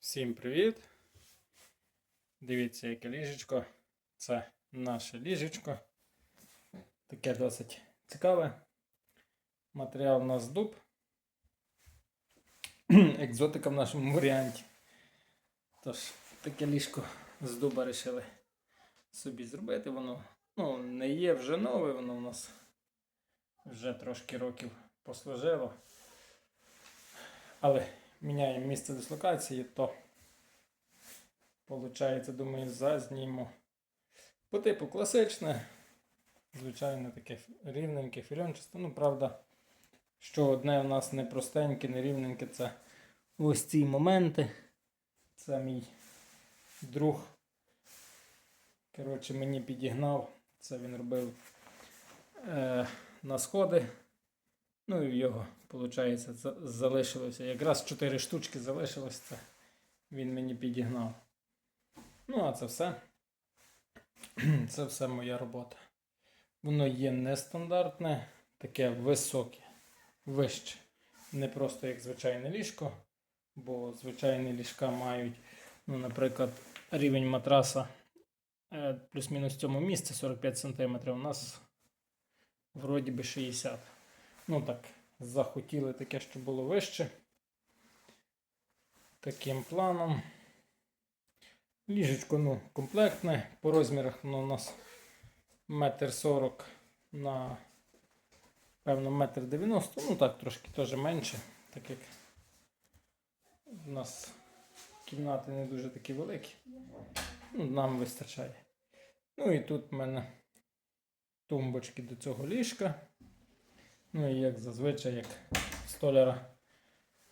Всім привіт! Дивіться, яке ліжечко. Це наше ліжечко. Таке досить цікаве. Матеріал у нас дуб. Екзотика в нашому варіанті. Тож, таке ліжко з дуба вирішили собі зробити. Воно ну, не є вже нове, воно у нас вже трошки років послужило. Але міняємо місце дислокації, то виходить, думаю, зазніму. По типу класичне, звичайно, таке рівненьке, фільончасте. Ну, правда, що одне у нас не простеньке, не рівненьке, це ось ці моменти. Це мій друг. Коротше, мені підігнав. Це він робив е, на сходи. Ну і в його, виходить, залишилося. Якраз 4 штучки залишилось, це він мені підігнав. Ну, а це все. Це все моя робота. Воно є нестандартне, таке високе, вище. Не просто як звичайне ліжко, бо звичайні ліжка мають, ну, наприклад, рівень матраса е, плюс-мінус в цьому місці 45 см. У нас вроді би 60 Ну так, захотіли таке, щоб було вище. Таким планом. Ліжечко ну, комплектне. По розмірах воно у нас метр сорок на певно метр дев'яносто. Ну так, трошки теж менше, так як у нас кімнати не дуже такі великі. Ну, нам вистачає. Ну і тут в мене тумбочки до цього ліжка. Ну і як зазвичай, як столяра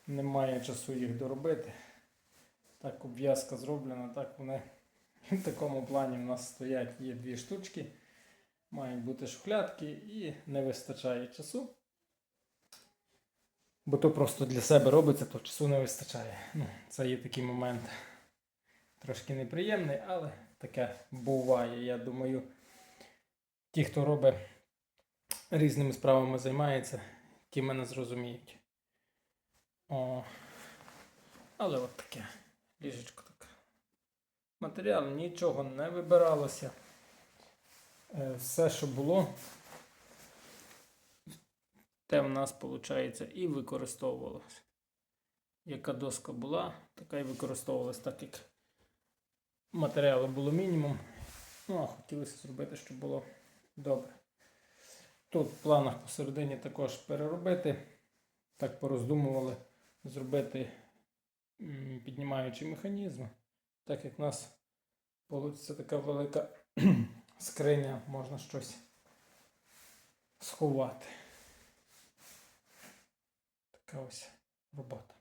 немає часу їх доробити. Так обв'язка зроблена, так вони в такому плані в нас стоять є дві штучки. Мають бути шухлядки і не вистачає часу. Бо то просто для себе робиться, то часу не вистачає. Ну, Це є такий момент трошки неприємний, але таке буває. Я думаю, ті, хто робить різними справами займається, ті мене зрозуміють. О, але от таке ліжечко таке. Матеріал нічого не вибиралося. Е, Все, що було, те в нас, виходить, і використовувалося. Яка доска була, така і використовувалась, так як матеріалу було мінімум. Ну, а хотілося зробити, щоб було добре. Тут в планах посередині також переробити. Так пороздумували зробити піднімаючий механізм. Так як в нас вийде така велика скриня, можна щось сховати. Така ось робота.